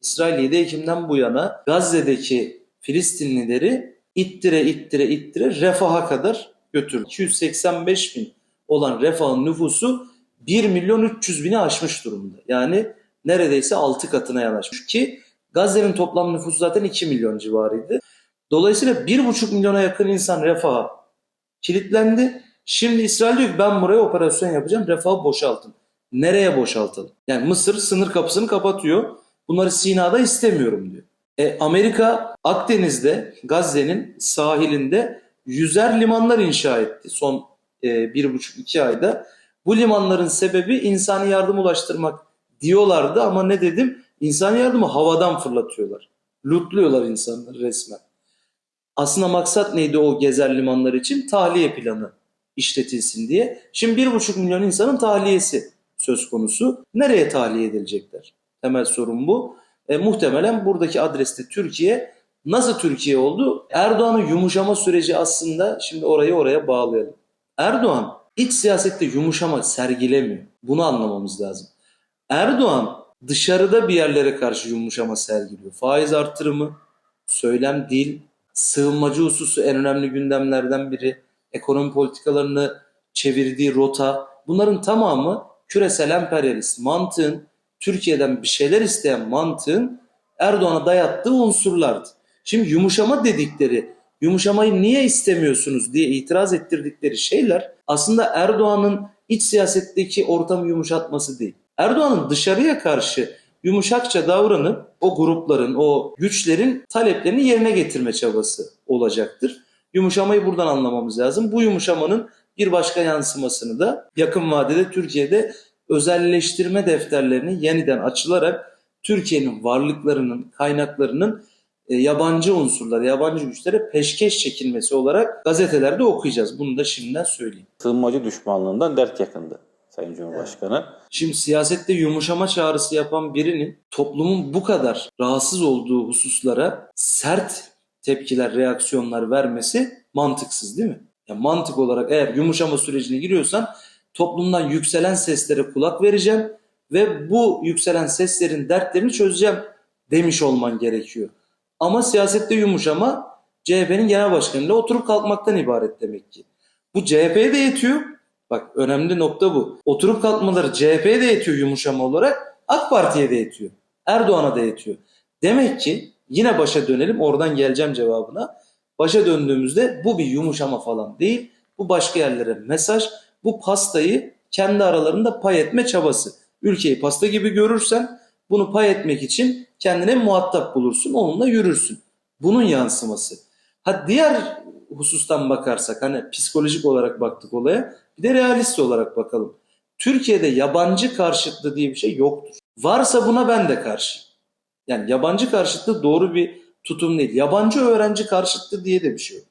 İsrail 7 Ekim'den bu yana Gazze'deki Filistinlileri ittire ittire ittire refaha kadar götürdü. 285 bin olan refahın nüfusu 1 milyon 300 bini aşmış durumda. Yani neredeyse 6 katına yanaşmış ki Gazze'nin toplam nüfusu zaten 2 milyon civarıydı. Dolayısıyla 1,5 milyona yakın insan refaha kilitlendi. Şimdi İsrail diyor ki ben buraya operasyon yapacağım refahı boşaltın. Nereye boşaltalım? Yani Mısır sınır kapısını kapatıyor. Bunları Sina'da istemiyorum diyor. E, Amerika Akdeniz'de Gazze'nin sahilinde yüzer limanlar inşa etti son e, bir buçuk iki ayda. Bu limanların sebebi insani yardım ulaştırmak diyorlardı ama ne dedim? İnsani yardımı havadan fırlatıyorlar. Lootluyorlar insanları resmen. Aslında maksat neydi o gezer limanlar için? Tahliye planı işletilsin diye. Şimdi bir buçuk milyon insanın tahliyesi söz konusu. Nereye tahliye edilecekler? Temel sorun bu. E, muhtemelen buradaki adreste Türkiye. Nasıl Türkiye oldu? Erdoğan'ın yumuşama süreci aslında şimdi orayı oraya bağlayalım. Erdoğan iç siyasette yumuşama sergilemiyor. Bunu anlamamız lazım. Erdoğan dışarıda bir yerlere karşı yumuşama sergiliyor. Faiz artırımı, söylem dil, sığınmacı hususu en önemli gündemlerden biri. Ekonomi politikalarını çevirdiği rota. Bunların tamamı küresel emperyalist mantığın, Türkiye'den bir şeyler isteyen mantığın Erdoğan'a dayattığı unsurlardı. Şimdi yumuşama dedikleri, yumuşamayı niye istemiyorsunuz diye itiraz ettirdikleri şeyler aslında Erdoğan'ın iç siyasetteki ortamı yumuşatması değil. Erdoğan'ın dışarıya karşı yumuşakça davranıp o grupların, o güçlerin taleplerini yerine getirme çabası olacaktır. Yumuşamayı buradan anlamamız lazım. Bu yumuşamanın bir başka yansımasını da yakın vadede Türkiye'de özelleştirme defterlerini yeniden açılarak Türkiye'nin varlıklarının, kaynaklarının e, yabancı unsurlara, yabancı güçlere peşkeş çekilmesi olarak gazetelerde okuyacağız. Bunu da şimdiden söyleyeyim. Sığınmacı düşmanlığından dert yakındı Sayın Cumhurbaşkanı. Şimdi siyasette yumuşama çağrısı yapan birinin toplumun bu kadar rahatsız olduğu hususlara sert tepkiler, reaksiyonlar vermesi mantıksız değil mi? Ya mantık olarak eğer yumuşama sürecine giriyorsan toplumdan yükselen seslere kulak vereceğim ve bu yükselen seslerin dertlerini çözeceğim demiş olman gerekiyor. Ama siyasette yumuşama CHP'nin genel başkanıyla oturup kalkmaktan ibaret demek ki. Bu CHP'ye de yetiyor. Bak önemli nokta bu. Oturup kalkmaları CHP'ye de yetiyor yumuşama olarak. AK Parti'ye de yetiyor. Erdoğan'a da yetiyor. Demek ki yine başa dönelim. Oradan geleceğim cevabına. Başa döndüğümüzde bu bir yumuşama falan değil. Bu başka yerlere mesaj. Bu pastayı kendi aralarında pay etme çabası. Ülkeyi pasta gibi görürsen bunu pay etmek için kendine muhatap bulursun. Onunla yürürsün. Bunun yansıması. Ha diğer husustan bakarsak hani psikolojik olarak baktık olaya bir de realist olarak bakalım. Türkiye'de yabancı karşıtlığı diye bir şey yoktur. Varsa buna ben de karşı. Yani yabancı karşıtlığı doğru bir tutum değil. Yabancı öğrenci karşıtlığı diye de bir şey yok.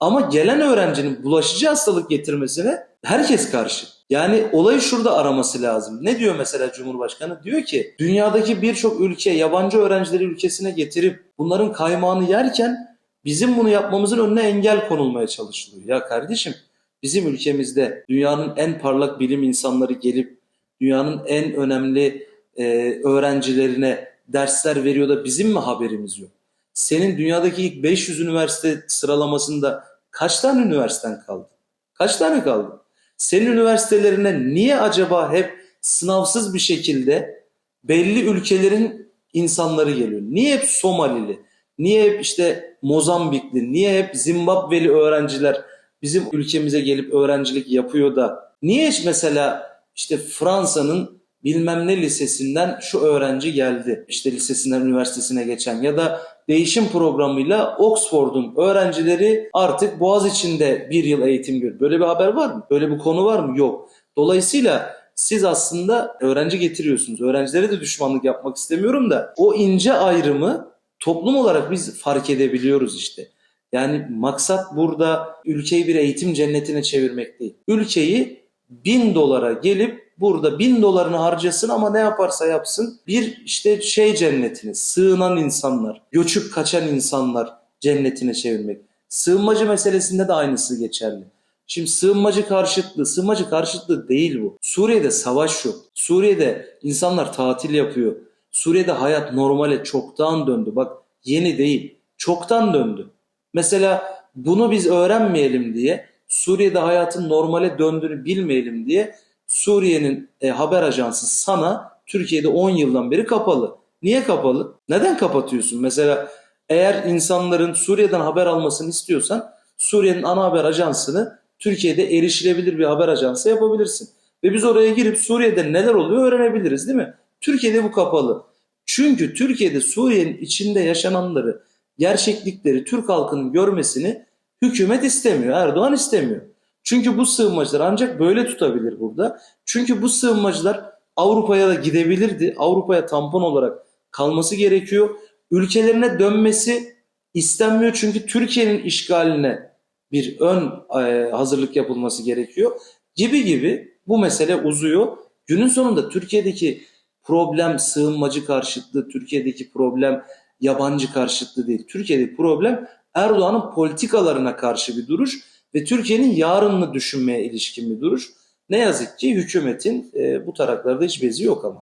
Ama gelen öğrencinin bulaşıcı hastalık getirmesine herkes karşı. Yani olayı şurada araması lazım. Ne diyor mesela Cumhurbaşkanı? Diyor ki dünyadaki birçok ülke yabancı öğrencileri ülkesine getirip bunların kaymağını yerken bizim bunu yapmamızın önüne engel konulmaya çalışılıyor. Ya kardeşim bizim ülkemizde dünyanın en parlak bilim insanları gelip dünyanın en önemli e, öğrencilerine dersler veriyor da bizim mi haberimiz yok? Senin dünyadaki ilk 500 üniversite sıralamasında kaç tane üniversiten kaldı? Kaç tane kaldı? Senin üniversitelerine niye acaba hep sınavsız bir şekilde belli ülkelerin insanları geliyor? Niye hep Somalili? Niye hep işte Mozambikli? Niye hep Zimbabveli öğrenciler bizim ülkemize gelip öğrencilik yapıyor da? Niye mesela işte Fransa'nın bilmem ne lisesinden şu öğrenci geldi. İşte lisesinden üniversitesine geçen ya da değişim programıyla Oxford'un öğrencileri artık Boğaziçi'nde bir yıl eğitim görüyor. Böyle bir haber var mı? Böyle bir konu var mı? Yok. Dolayısıyla siz aslında öğrenci getiriyorsunuz. Öğrencilere de düşmanlık yapmak istemiyorum da o ince ayrımı toplum olarak biz fark edebiliyoruz işte. Yani maksat burada ülkeyi bir eğitim cennetine çevirmek değil. Ülkeyi bin dolara gelip burada bin dolarını harcasın ama ne yaparsa yapsın bir işte şey cennetine sığınan insanlar, göçüp kaçan insanlar cennetine çevirmek. Sığınmacı meselesinde de aynısı geçerli. Şimdi sığınmacı karşıtlığı, sığınmacı karşıtlığı değil bu. Suriye'de savaş yok. Suriye'de insanlar tatil yapıyor. Suriye'de hayat normale çoktan döndü. Bak yeni değil. Çoktan döndü. Mesela bunu biz öğrenmeyelim diye Suriye'de hayatın normale döndüğünü bilmeyelim diye Suriye'nin e, haber ajansı sana Türkiye'de 10 yıldan beri kapalı. Niye kapalı? Neden kapatıyorsun? Mesela eğer insanların Suriye'den haber almasını istiyorsan Suriye'nin ana haber ajansını Türkiye'de erişilebilir bir haber ajansı yapabilirsin. Ve biz oraya girip Suriye'de neler oluyor öğrenebiliriz değil mi? Türkiye'de bu kapalı. Çünkü Türkiye'de Suriye'nin içinde yaşananları, gerçeklikleri Türk halkının görmesini hükümet istemiyor, Erdoğan istemiyor. Çünkü bu sığınmacılar ancak böyle tutabilir burada. Çünkü bu sığınmacılar Avrupa'ya da gidebilirdi. Avrupa'ya tampon olarak kalması gerekiyor. Ülkelerine dönmesi istenmiyor çünkü Türkiye'nin işgaline bir ön e, hazırlık yapılması gerekiyor. Gibi gibi bu mesele uzuyor. Günün sonunda Türkiye'deki problem sığınmacı karşıtlığı, Türkiye'deki problem yabancı karşıtlığı değil. Türkiye'deki problem Erdoğan'ın politikalarına karşı bir duruş ve Türkiye'nin yarınını düşünmeye ilişkin bir duruş. Ne yazık ki hükümetin e, bu taraklarda hiç bezi yok ama.